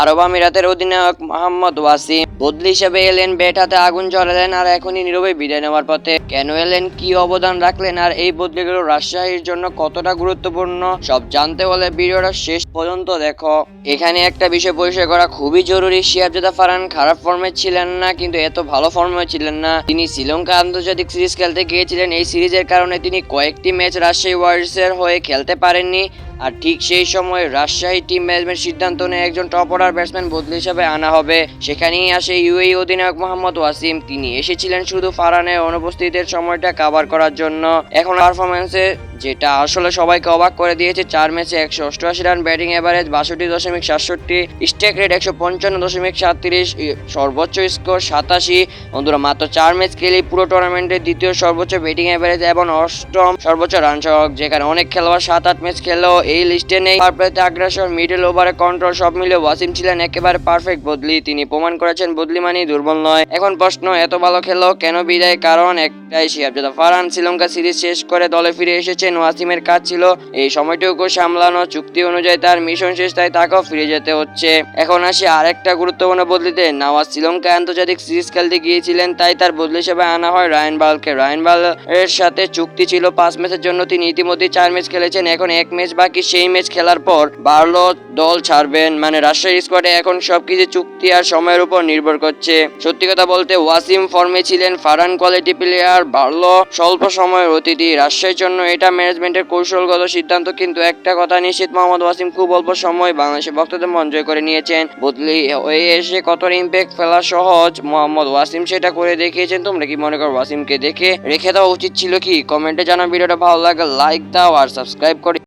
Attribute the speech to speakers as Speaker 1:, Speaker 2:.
Speaker 1: আরব আমিরাতের অধিনায়ক মোহাম্মদ ওয়াসিম বদলি হিসেবে এলেন ব্যাট হাতে আগুন জ্বালালেন আর এখনই নীরবে বিদায় নেওয়ার পথে। কেন এলেন, কি অবদান রাখলেন আর এই বদলিগুলো রাজশাহীর জন্য কতটা গুরুত্বপূর্ণ, সব জানতে হলে ভিডিওটা শেষ পর্যন্ত দেখো। এখানে একটা বিষয় পরিষ্কার করা খুবই জরুরি শিয়াবজাদা ফারান খারাপ ফর্মে ছিলেন না, কিন্তু এত ভালো ফর্মে ছিলেন না। তিনি শ্রীলঙ্কা আন্তর্জাতিক সিরিজ খেলতে গিয়েছিলেন, এই সিরিজের কারণে তিনি কয়েকটি ম্যাচ রাজশাহী ওয়ারিয়র্সের হয়ে খেলতে পারেননি। আর ঠিক সেই সময় রাজশাহী টিম ম্যানেজমেন্ট সিদ্ধান্ত নিয়ে একজন টপ অর্ডার ব্যাটসম্যান বদলি হিসাবে আনা হবে। সেখানেই আসে ইউএই অধিনায়ক মোহাম্মদ ওয়াসিম। তিনি এসেছিলেন শুধু ফারহানের অনুপস্থিতির সময়টা কাভার করার জন্য। এখন পারফরমেন্সে যেটা আসলে সবাইকে অবাক করে দিয়েছে, চার ম্যাচে একশো অষ্টআশি রান ব্যাটিং এভারেজ বাষট্টি দশমিক সাতষট্টি স্টেক রেট একশো পঞ্চান্ন দশমিক সাতত্রিশ সর্বোচ্চ স্কোর সাতাশি। বন্ধুরা, মাত্র চার ম্যাচ খেলেই পুরো টুর্নামেন্টের দ্বিতীয় সর্বোচ্চ ব্যাটিং এভারেজ এবং অষ্টম সর্বোচ্চ রান সংগ্রহ যেখানে অনেক খেলোয়াড় সাত আট ম্যাচ খেলেও এই লিস্টে নেই। পারপ্লেতে আগ্রাসন মিডল ওভারে কন্ট্রোল সব মিলে ওয়াসিম ছিলেন একেবারে পারফেক্ট বদলি। তিনি প্রমাণ করেছেন, বদলি মানেই দুর্বল নয়। এখন প্রশ্ন, এত ভালো খেলো কেন বিদায়? কারণ একটাই শিয়াবজাদা। ফারহান শ্রীলঙ্কা সিরিজ শেষ করে দলে ফিরে এসেছেন, ওয়াসিমের কাজ ছিল এই সময়টুকু সামলানো, চুক্তি অনুযায়ী তার মিশন শেষ, তাই তাকেও ফিরে যেতে হচ্ছে। এখন আসি আরেকটা গুরুত্বপূর্ণ বদলিতে। নাওয়াজ শ্রীলঙ্কা আন্তর্জাতিক সিরিজ খেলতে গিয়েছিলেন, তাই তার বদলি হিসেবে আনা হয় রায়ন বালকে। রায়ন বাল এর সাথে চুক্তি ছিল পাঁচ ম্যাচের জন্য। তিনি ইতিমধ্যে চার ম্যাচ খেলেছেন, এখন এক ম্যাচ বাকি। সেই ম্যাচ খেলার পর বার্লো দল ছাড়বেন মানে রাজশাহী স্কোয়াডে এখন সবকিছু চুক্তি আর সময়ের উপর নির্ভর করছে। সত্যি কথা বলতে ওয়াসিম ফর্মে ছিলেন ফারান কোয়ালিটি প্লেয়ার বার্লো স্বল্প সময়ের অতিথি। রাজশাহীর জন্য এটা ম্যানেজমেন্টের কৌশলগত সিদ্ধান্ত, কিন্তু একটা কথা নিশ্চিত, মোহাম্মদ ওয়াসিম খুব অল্প সময় বাংলাদেশের ভক্তদের মন জয় করে নিয়েছেন। বদলি হয়ে এসে কতটা ইম্প্যাক্ট ফেলা সহজ, মোহাম্মদ ওয়াসিম সেটা করে দেখিয়েছেন। তোমরা কি মনে করো ওয়াসিমকে দেখে রেখে দেওয়া উচিত ছিল কি? কমেন্টে জানাও, ভিডিওটা ভালো লাগে লাইক দাও আর সাবস্ক্রাইব করে